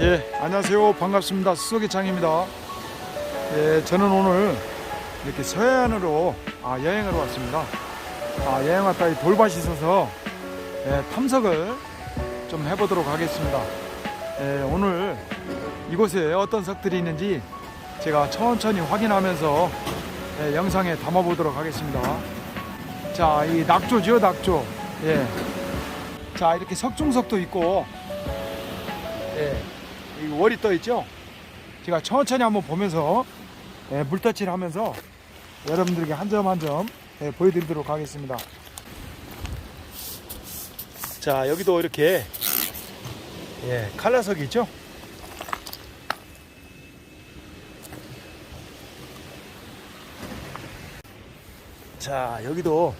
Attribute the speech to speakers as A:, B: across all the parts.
A: 예, 안녕하세요. 반갑습니다. 수석의 장입니다. 예, 저는 오늘 이렇게 서해안으로 아, 여행을 왔습니다. 아, 여행 왔다 이 돌밭이 있어서 예, 탐석을 좀 해보도록 하겠습니다. 예, 오늘 이곳에 어떤 석들이 있는지 제가 천천히 확인하면서 예, 영상에 담아보도록 하겠습니다. 자, 이 낙조죠, 낙조. 예. 자, 이렇게 석중석도 있고, 예. 이 월이 떠 있죠? 제가 천천히 한번 보면서 예, 물터치를 하면서 여러분들에게 한 점 한점 보여드리도록 하겠습니다. 자 여기도 이렇게 예, 칼라석이 있죠? 자 여기도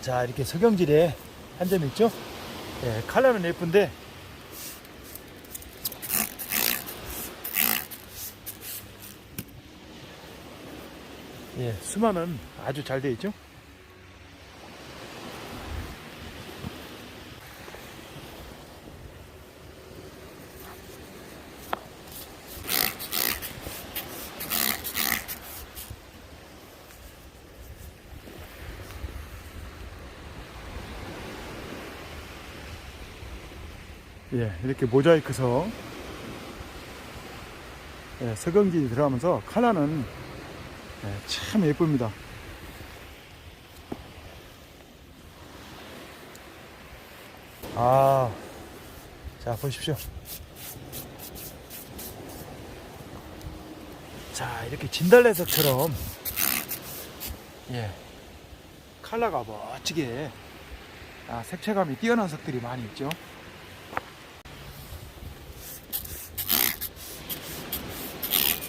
A: 자 이렇게 석영질에 한 점 있죠? 예, 칼라는 예쁜데 예, 수만은 아주 잘 되어 있죠. 예, 이렇게 모자이크석 예, 석영질이 들어가면서 칼라는 네, 참 예쁩니다. 아, 자, 보십시오. 자, 이렇게 진달래석처럼, 예, 칼라가 멋지게, 아, 색채감이 뛰어난 석들이 많이 있죠.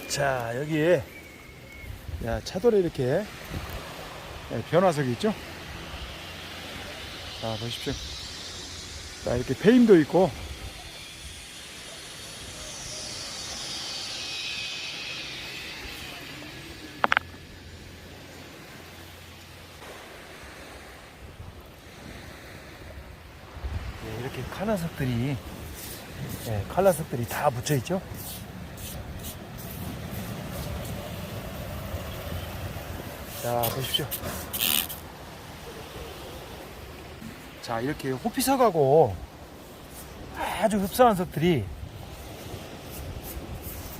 A: 자, 여기에 야, 차돌에 이렇게 예, 변화석이 있죠? 자, 보십시오. 자, 이렇게 페임도 있고, 예, 이렇게 칼라석들이, 예, 칼라석들이 다 붙여 있죠? 자, 보십시오. 자, 이렇게 호피석하고 아주 흡사한 석들이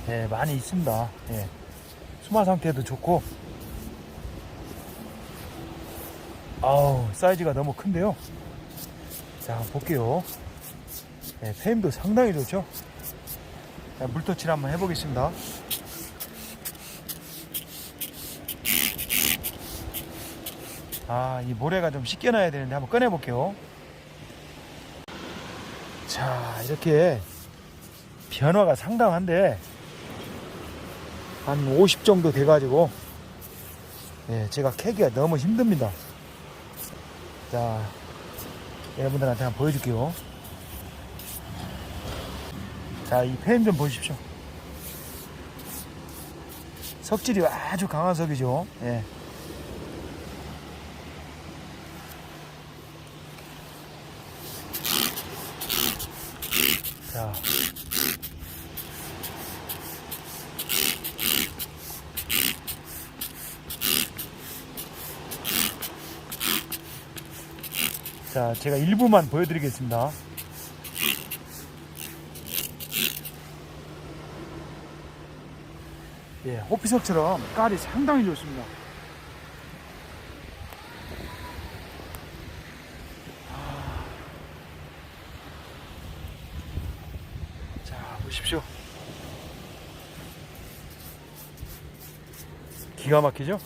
A: 예, 많이 있습니다. 예. 수마 상태도 좋고, 아우, 사이즈가 너무 큰데요. 자, 볼게요. 예, 페임도 상당히 좋죠. 자, 물터치를 한번 해보겠습니다. 아, 이 모래가 좀 씻겨놔야 되는데 한번 꺼내볼게요. 자, 이렇게 변화가 상당한데 한 50 정도 돼가지고 예, 제가 캐기가 너무 힘듭니다. 자, 여러분들한테 한번 보여줄게요. 자, 이 펜 좀 보십시오. 석질이 아주 강한 석이죠. 예. 자. 자, 제가 일부만 보여드리겠습니다. 예, 호피석처럼 깔이 상당히 좋습니다. 자, 보십시오. 기가 막히죠?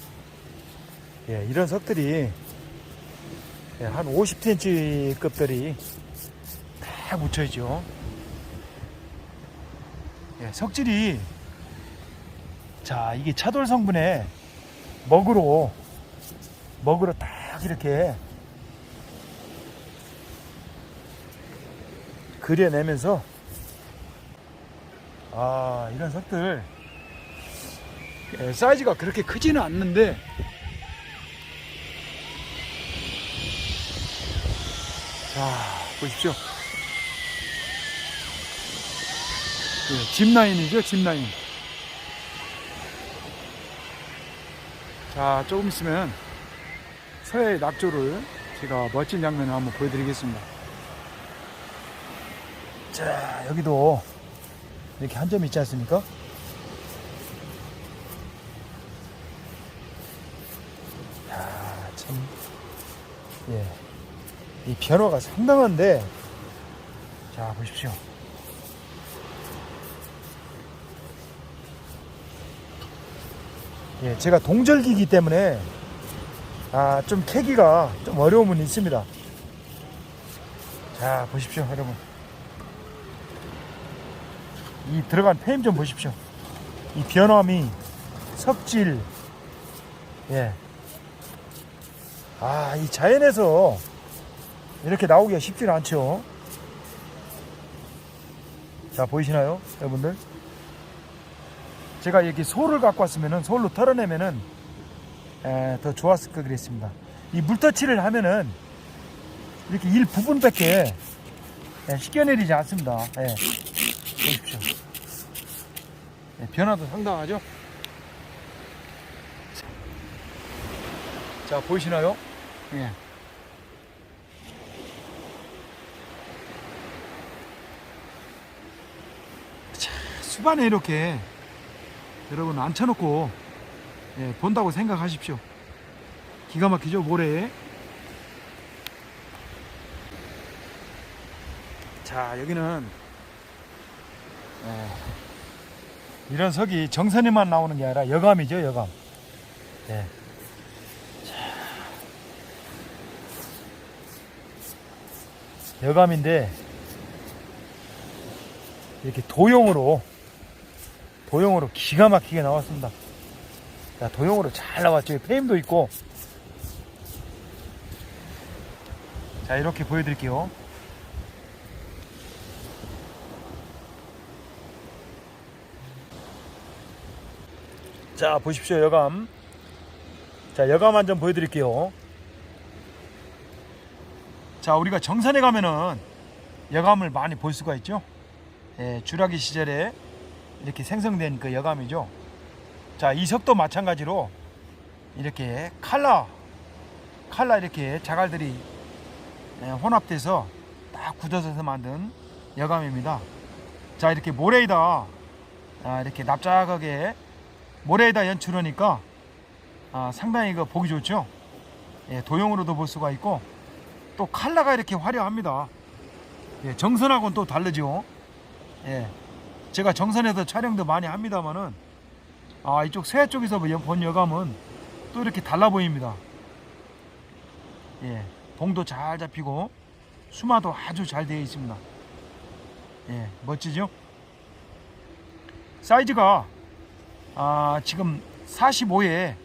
A: 예, 이런 석들이 예, 한 50cm 급들이 다 묻혀있죠. 예, 석질이 자, 이게 차돌 성분에 먹으로 먹으로 딱 이렇게 그려내면서 아 이런 석들 예, 사이즈가 그렇게 크지는 않는데 자 보십시오 예, 짚라인이죠, 짚라인. 자, 조금 있으면 서해 낙조를 제가 멋진 장면을 한번 보여드리겠습니다. 자, 여기도 이렇게 한 점 있지 않습니까? 야, 참, 예, 이 변화가 상당한데, 자, 보십시오. 예, 제가 동절기이기 때문에 아, 좀 캐기가 좀 어려움은 있습니다. 자, 보십시오, 여러분. 이 들어간 페임 좀 보십시오. 이 변함이 섭질, 예. 아, 이 자연에서 이렇게 나오기가 쉽지는 않죠. 자, 보이시나요, 여러분들? 제가 이렇게 솔을 갖고 왔으면은 솔로 털어내면은 에, 더 좋았을 거 그랬습니다. 이 물터치를 하면은 이렇게 일 부분밖에 에, 씻겨내리지 않습니다. 예. 보십시오. 예, 변화도 상당하죠? 자, 보이시나요? 예. 자, 수반에 이렇게 여러분 앉혀놓고 예, 본다고 생각하십시오. 기가 막히죠 모래에. 자 여기는 예, 이런 석이 정선에만 나오는 게 아니라 여감이죠 여감. 예. 여감인데 이렇게 도형으로 도형으로 기가 막히게 나왔습니다. 자, 도형으로 잘 나왔죠. 페임도 있고. 자, 이렇게 보여드릴게요. 자, 보십시오. 여감. 자, 여감 한 점 보여드릴게요. 자, 우리가 정선에 가면은 여감을 많이 볼 수가 있죠. 예, 주라기 시절에 이렇게 생성된 그 여감이죠. 자, 이 석도 마찬가지로 이렇게 칼라, 칼라 이렇게 자갈들이 예, 혼합돼서 딱 굳어져서 만든 여감입니다. 자, 이렇게 모래에다 아, 이렇게 납작하게 모래에다 연출하니까 아, 상당히 그 보기 좋죠. 예, 도형으로도 볼 수가 있고 또 칼라가 이렇게 화려합니다. 예, 정선하고는 또 다르죠. 예, 제가 정선에서 촬영도 많이 합니다만은 아 이쪽 서해 쪽에서 본 여감은 또 이렇게 달라 보입니다. 예, 봉도 잘 잡히고 수마도 아주 잘 되어 있습니다. 예, 멋지죠? 사이즈가 아 지금 45에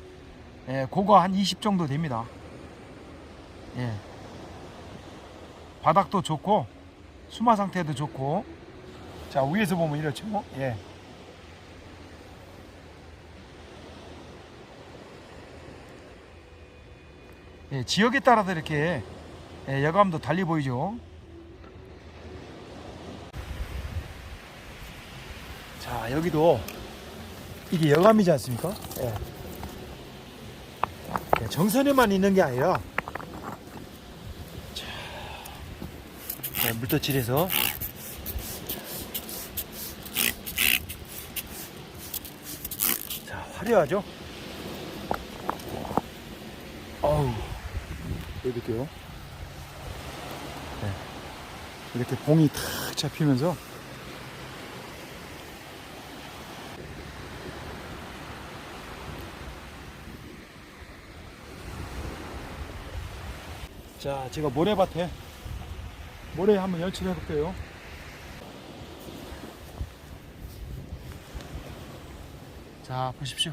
A: 예, 고가 한 20 정도 됩니다. 예, 바닥도 좋고 수마 상태도 좋고 자 위에서 보면 이렇죠 예. 예, 지역에 따라서 이렇게 예, 여감도 달리 보이죠 자 여기도 이게 여감이지 않습니까 예. 예, 정선에만 있는 게 아니라 자, 예, 물터칠해서 자, 화려하죠? 어우, 보여드릴게요. 네. 이렇게 봉이 탁 잡히면서 자, 제가 모래밭에 모래 한번 연출해 볼게요. 자 보십시오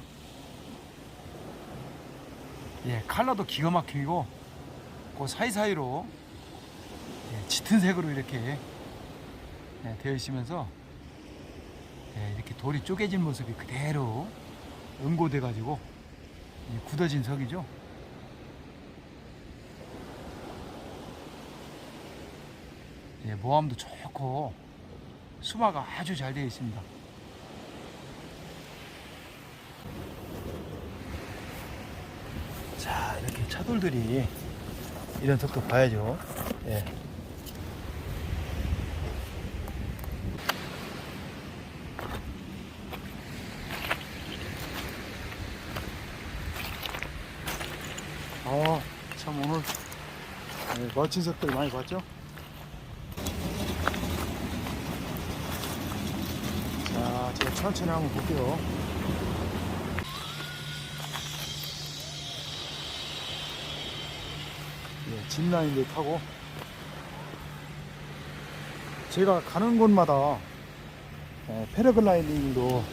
A: 예 칼라도 기가 막히고 그 사이사이로 예, 짙은 색으로 이렇게 예, 되어 있으면서 예, 이렇게 돌이 쪼개진 모습이 그대로 응고돼 가지고 굳어진 석이죠 예, 모함도 좋고 수마가 아주 잘 되어 있습니다. 자, 이렇게 차돌들이 이런 속도 봐야죠. 예. 아, 참 오늘 네, 멋진 색들 많이 봤죠? 자, 제가 천천히 한번 볼게요. 예, 짚라인도 타고 제가 가는 곳마다 예, 패러글라이딩도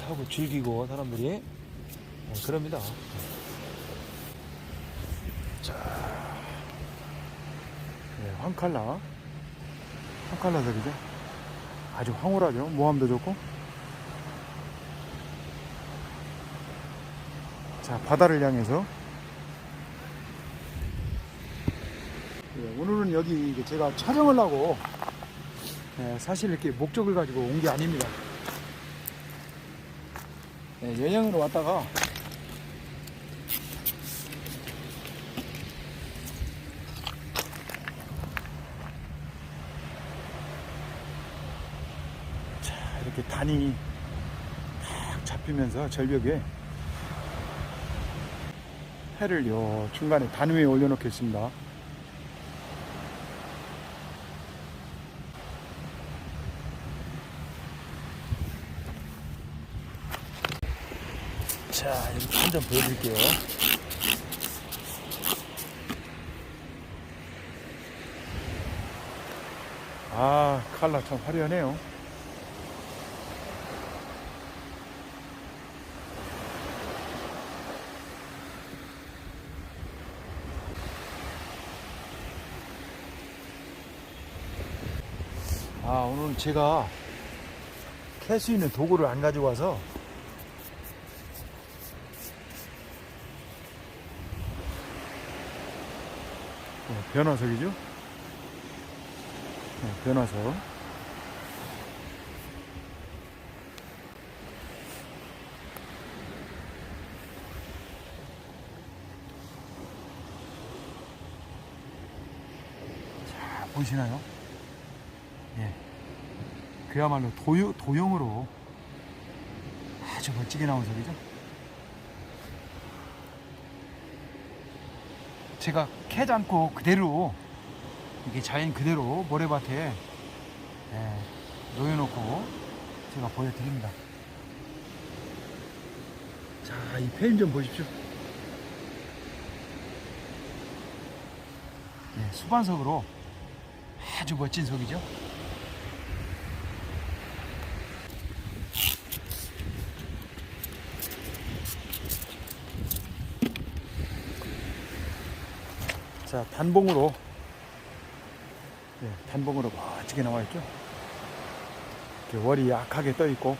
A: 타고 즐기고 사람들이 예, 그럽니다. 네, 황칼라 황칼라색이죠 아주 황홀하죠? 모함도 좋고. 자 바다를 향해서. 예, 오늘은 여기 제가 촬영을 하고 예, 사실 이렇게 목적을 가지고 온 게 아닙니다. 예, 여행으로 왔다가 자, 이렇게 단이 탁 잡히면서 절벽에 해를 요 중간에 단 위에 올려놓겠습니다. 자, 이렇게 한점 보여드릴게요. 아, 칼라 참 화려하네요. 아, 오늘 제가 캘 수 있는 도구를 안 가지고 와서 어, 변화석이죠? 네, 변화석. 자, 보이시나요? 예. 그야말로 도요, 도형으로 아주 멋지게 나온 석이죠? 제가 캐지 않고 그대로 이게 자연 그대로 모래밭에 예, 놓여놓고 제가 보여드립니다. 자, 이 페인 좀 보십시오. 예, 수반석으로 아주 멋진 석이죠. 자, 단봉으로 예, 단봉으로 멋지게 나와 있죠. 이렇게 월이 약하게 떠 있고,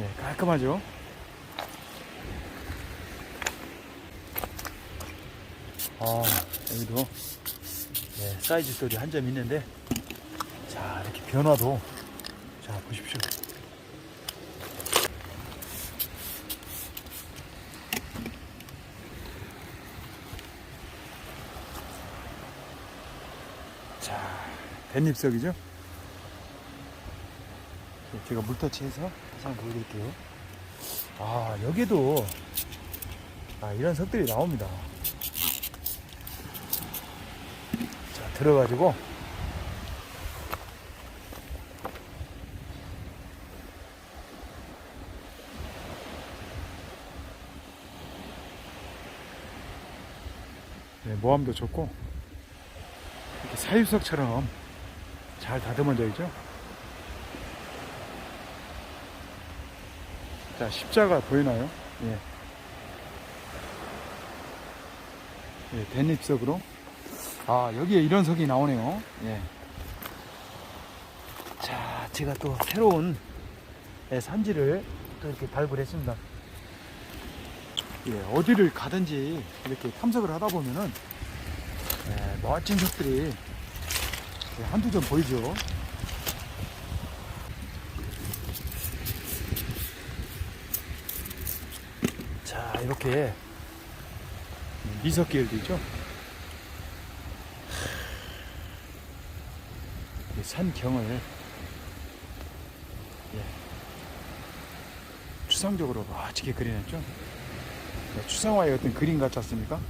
A: 예, 깔끔하죠. 아, 여기도 예, 사이즈 소리 한 점 있는데, 자, 이렇게 변화도, 자, 보십시오. 댄잎석이죠? 제가 물터치해서 다시 한번 보여드릴게요. 아, 여기도, 아, 이런 석들이 나옵니다. 자, 들어가지고, 네, 모함도 좋고, 이렇게 사유석처럼 잘 다듬어져 있죠. 자, 십자가 보이나요? 예. 예, 댄잎석으로. 아, 여기에 이런 석이 나오네요. 예. 자, 제가 또 새로운 예, 산지를 또 이렇게 발굴했습니다. 예, 어디를 가든지 이렇게 탐색을 하다 보면은 예, 멋진 석들이 네, 한두 점 보이죠? 자, 이렇게 미석계열도 있죠? 이 산경을 예, 추상적으로 멋지게 그려냈죠? 네, 추상화의 어떤 그림 같지 않습니까?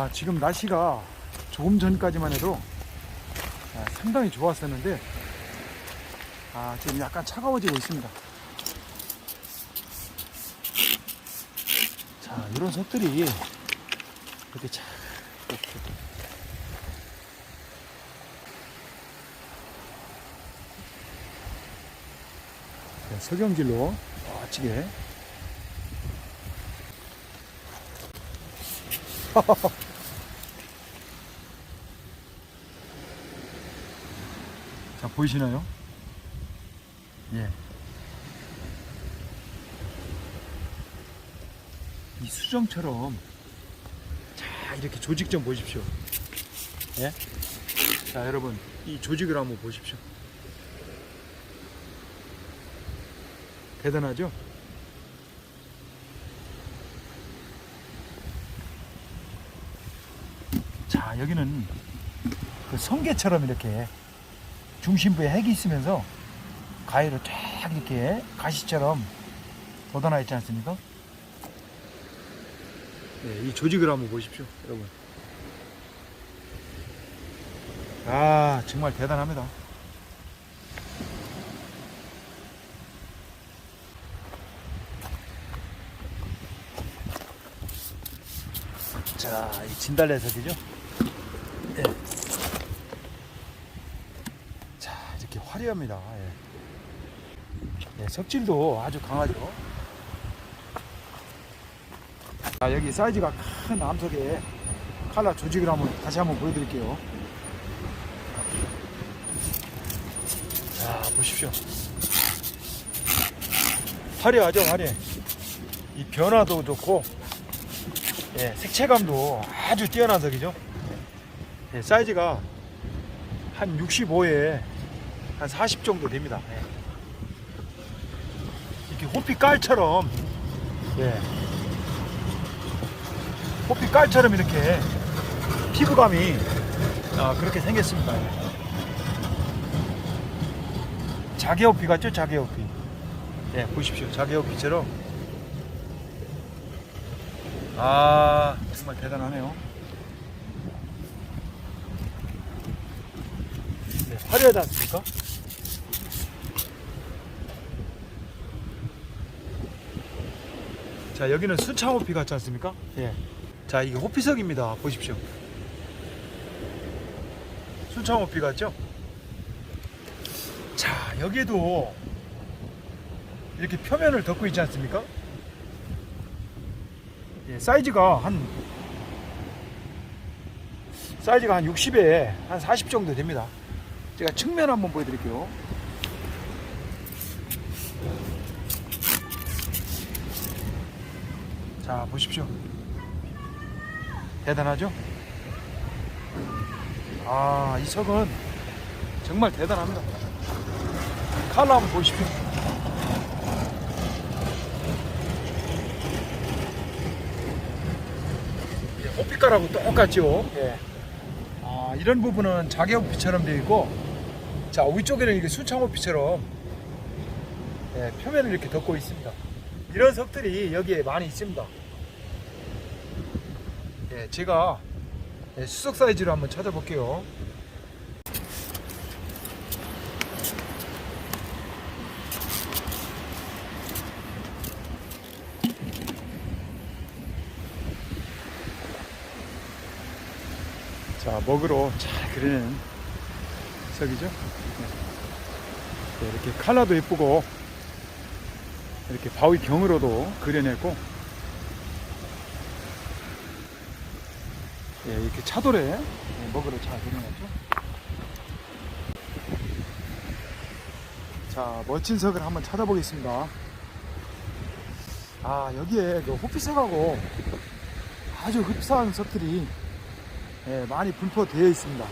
A: 아, 지금 날씨가 조금 전까지만 해도 아, 상당히 좋았었는데, 아, 지금 약간 차가워지고 있습니다. 자, 이런 석들이 이렇게 차, 이렇게. 자, 석영길로 멋지게. 자, 보이시나요? 예. 이 수정처럼 자, 이렇게 조직 좀 보십시오. 예? 자, 여러분, 이 조직을 한번 보십시오. 대단하죠? 자, 여기는 그 성게처럼 이렇게 중심부에 핵이 있으면서 가위로 쫙 이렇게 가시처럼 돋아나 있지 않습니까? 네, 이 조직을 한번 보십시오, 여러분. 아, 정말 대단합니다. 자, 이 진달래석이죠? 예. 자, 이렇게 화려합니다. 예. 네, 석질도 아주 강하죠. 자, 여기 사이즈가 큰 암석에 칼라 조직을 한번 다시 한번 보여드릴게요. 자, 보십시오. 화려하죠, 화려해. 이 변화도 좋고, 예, 색채감도 아주 뛰어난 석이죠. 예, 사이즈가 한 65에 한 40 정도 됩니다. 예. 이렇게 호피 깔처럼, 예. 호피 깔처럼 이렇게 피부감이 아, 그렇게 생겼습니다. 예. 자개 호피 같죠? 자개 호피. 예, 보십시오. 자개 호피처럼. 아, 정말 대단하네요. 네, 화려하지 않습니까? 자, 여기는 순창 호피 같지 않습니까? 예. 자, 이게 호피석입니다. 보십시오. 순창 호피 같죠? 자, 여기에도 이렇게 표면을 덮고 있지 않습니까? 예, 사이즈가 한 사이즈가 한 60에 한 40 정도 됩니다. 제가 측면 한번 보여드릴게요. 자 보십시오. 대단하죠? 아, 이 석은 정말 대단합니다. 칼라 한번 보십시오. 호피가라고 똑같죠. 예. 아, 이런 부분은 자개 호피처럼 되어 있고, 자, 위쪽에는 이게 순창호피처럼 예, 표면을 이렇게 덮고 있습니다. 이런 석들이 여기에 많이 있습니다. 예, 제가 예, 수석 사이즈로 한번 찾아볼게요. 자, 먹으로 잘 그리는 석이죠. 네. 네, 이렇게 칼라도 예쁘고, 이렇게 바위 경으로도 그려냈고, 예, 이렇게 차돌에 예, 먹으로 잘 그려냈죠. 자, 멋진 석을 한번 찾아보겠습니다. 아, 여기에 그 호피석하고 아주 흡사한 석들이 예, 많이 분포되어 있습니다.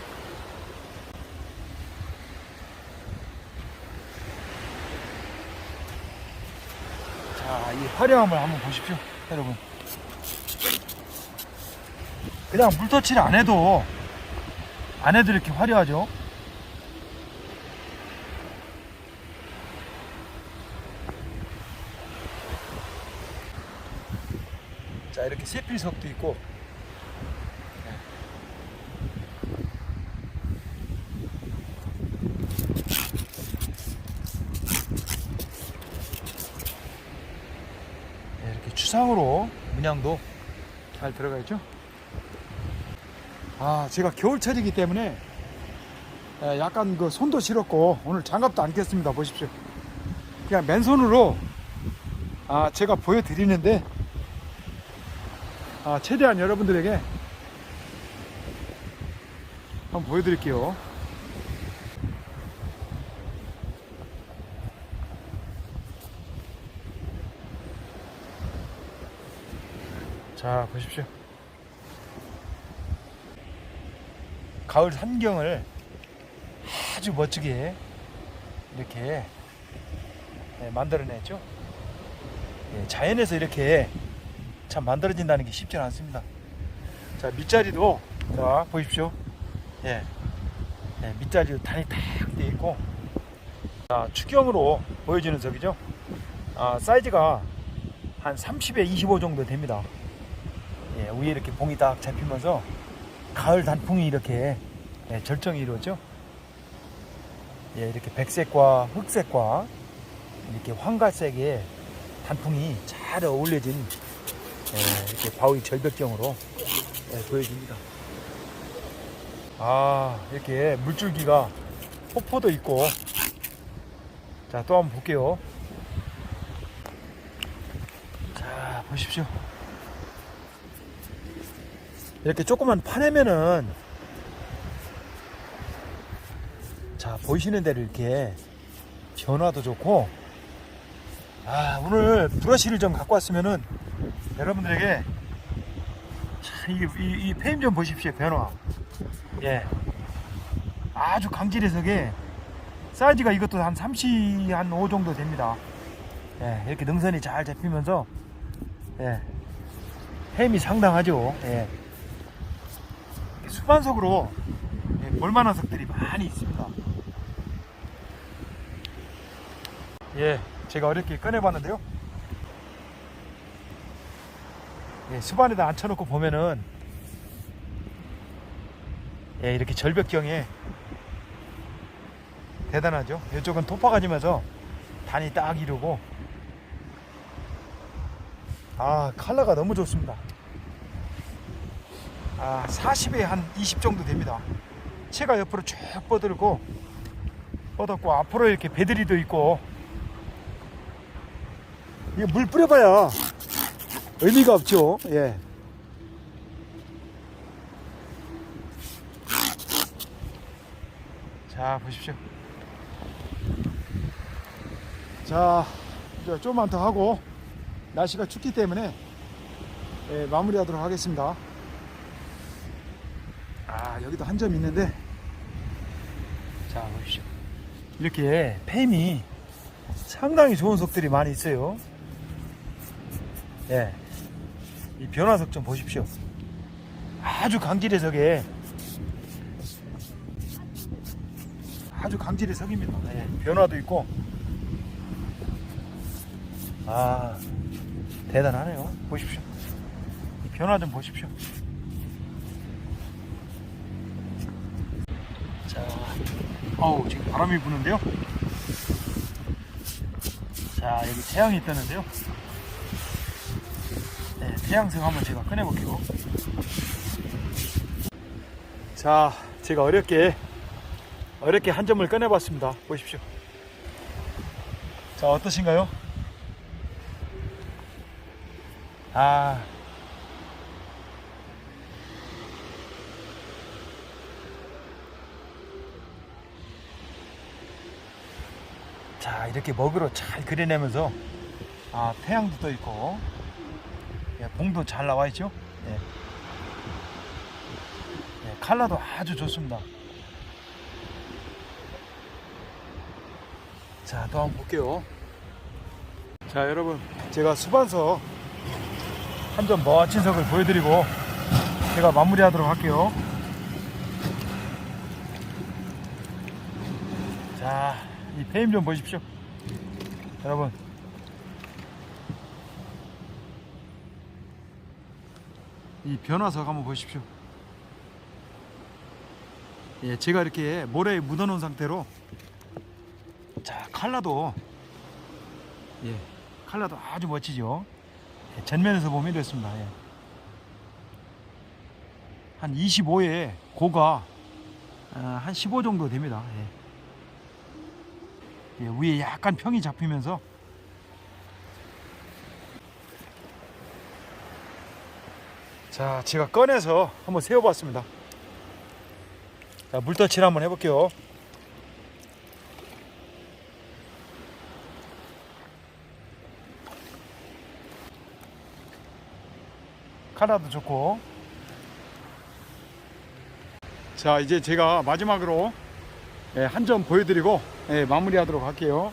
A: 자, 이 화려함을 한번 보십시오, 여러분. 그냥 물터치를 안 해도, 안 해도 이렇게 화려하죠? 자, 이렇게 세필석도 있고, 네, 이렇게 추상으로 문양도 잘 들어가 있죠. 아, 제가 겨울철이기 때문에 예, 약간 그 손도 시렸고 오늘 장갑도 안 꼈습니다. 보십시오. 그냥 맨손으로 아, 제가 보여드리는데 아, 최대한 여러분들에게 한번 보여드릴게요. 자, 보십시오. 가을 산경을 아주 멋지게 이렇게 예, 만들어냈죠. 예, 자연에서 이렇게 참 만들어진다는 게 쉽지 않습니다. 자, 밑자리도 자 보십시오. 예, 예 밑자리도 단이 탁 되어 있고, 자, 추경으로 보여지는 석이죠. 아, 사이즈가 한 30에 25 정도 됩니다. 예, 위에 이렇게 봉이 딱 잡히면서 가을 단풍이 이렇게 예, 절정이 이루어져. 예, 이렇게 백색과 흑색과 이렇게 황갈색의 단풍이 잘 어울려진 예, 이렇게 바위 절벽경으로 예, 보여집니다. 아, 이렇게 물줄기가 폭포도 있고. 자, 또 한번 볼게요. 자, 보십시오. 이렇게 조그만 파내면은 자 보이시는 대로 이렇게 변화도 좋고. 아 오늘 브러쉬를 좀 갖고 왔으면은 여러분들에게 자, 이, 이, 이 페임 좀 보십시오 변화. 예. 아주 강질해석에 사이즈가 이것도 한 30, 한 5 정도 됩니다. 예 이렇게 능선이 잘 잡히면서 예. 햄이 상당하죠. 예 수반석으로 예, 볼만 한 석들이 많이 있습니다. 예, 제가 어렵게 꺼내봤는데요. 예, 수반에다 앉혀놓고 보면은 예, 이렇게 절벽경에 대단하죠. 이쪽은 토파가 지면서 단이 딱 이루고 아 컬러가 너무 좋습니다. 아, 40에 한 20 정도 됩니다. 채가 옆으로 쭉 뻗들고 뻗었고 앞으로 이렇게 배들이도 있고 이게 물 뿌려봐야 의미가 없죠. 예. 자 보십시오. 자 이제 좀만 더 하고 날씨가 춥기 때문에 예, 마무리하도록 하겠습니다. 아 여기도 한 점 있는데. 자 보십시오. 이렇게 팸이 상당히 좋은 속들이 많이 있어요. 예, 이 변화석 좀 보십시오. 아주 강질의 석에. 아주 강질의 석입니다. 예, 변화도 있고. 아 대단하네요. 보십시오. 이 변화 좀 보십시오 어우, 지금 바람이 부는데요. 자, 여기 태양이 뜨는데요. 네, 태양성 한번 제가 꺼내볼게요. 자, 제가 어렵게, 어렵게 한 점을 꺼내봤습니다. 보십시오. 자, 어떠신가요? 아, 자 이렇게 먹으로 잘 그려내면서 아 태양도 떠 있고 예, 봉도 잘 나와 있죠. 예. 예, 칼라도 아주 좋습니다. 자, 또 한번 볼게요. 자, 여러분, 제가 수반석 한점 멋진 석을 보여드리고 제가 마무리하도록 할게요. 자, 이 페임 좀 보십시오. 여러분. 이 변화석 한번 보십시오. 예, 제가 이렇게 모래에 묻어 놓은 상태로 자 칼라도 예 칼라도 아주 멋지죠. 예, 전면에서 보면 이렇습니다. 예. 한 25에 고가 어, 한15 정도 됩니다. 예. 예, 위에 약간 평이 잡히면서 자 제가 꺼내서 한번 세워봤습니다. 자, 물터치를 한번 해볼게요. 카라도 좋고. 자, 이제 제가 마지막으로 예, 한점 보여드리고 예, 마무리하도록 할게요.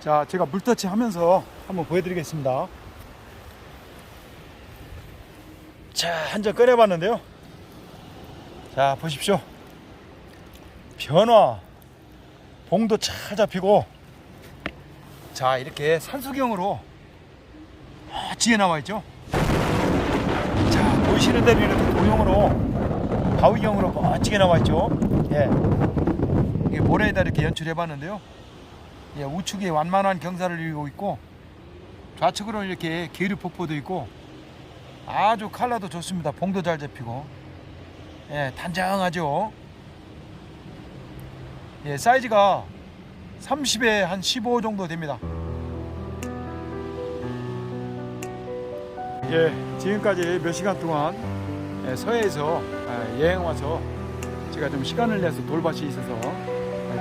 A: 자, 제가 물터치 하면서 한번 보여드리겠습니다. 자, 한 점 꺼내봤는데요. 자 보십시오 변화 봉도 잘 잡히고 자 이렇게 산수경으로 멋지게 나와 있죠 자 보시는 대로 이렇게 도형으로 바위경으로 멋지게 나와 있죠 예 이게 모래에다 이렇게 연출해 봤는데요 예 우측에 완만한 경사를 이루고 있고 좌측으로 이렇게 계류 폭포도 있고 아주 칼라도 좋습니다 봉도 잘 잡히고 예, 단장하죠. 예, 사이즈가 30에 한 15 정도 됩니다. 예, 지금까지 몇 시간 동안 예, 서해에서 아, 여행 와서 제가 좀 시간을 내서 돌밭이 있어서 예,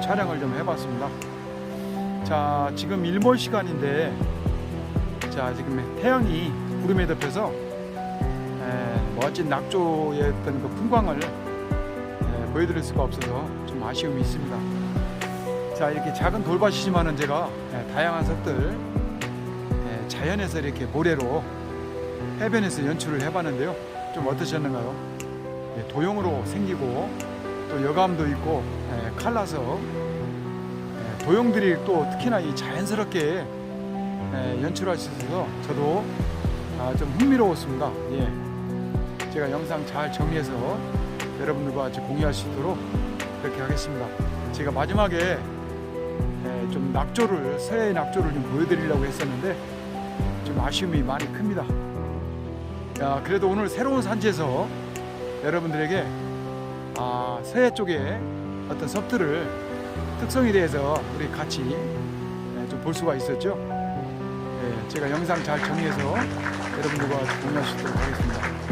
A: 촬영을 좀 해봤습니다. 자, 지금 일몰 시간인데, 자, 지금 태양이 구름에 덮여서 에, 멋진 낙조의 어떤 그 풍광을 에, 보여드릴 수가 없어서 좀 아쉬움이 있습니다. 자 이렇게 작은 돌밭이지만은 제가 에, 다양한 석들 에, 자연에서 이렇게 모래로 해변에서 연출을 해봤는데요. 좀 어떠셨는가요? 예, 도형으로 생기고 또 여감도 있고 에, 칼라서 에, 도형들이 또 특히나 이 자연스럽게 에, 연출할 수 있어서 저도 아, 좀 흥미로웠습니다. 예. 제가 영상 잘 정리해서 여러분들과 같이 공유할 수 있도록 그렇게 하겠습니다. 제가 마지막에 에, 좀 낙조를 서해의 낙조를 좀 보여드리려고 했었는데 좀 아쉬움이 많이 큽니다. 야, 그래도 오늘 새로운 산지에서 여러분들에게 아, 서해 쪽에 어떤 석들을 특성에 대해서 우리 같이 좀 볼 수가 있었죠. 예, 제가 영상 잘 정리해서 여러분들과 있도록 하겠습니다.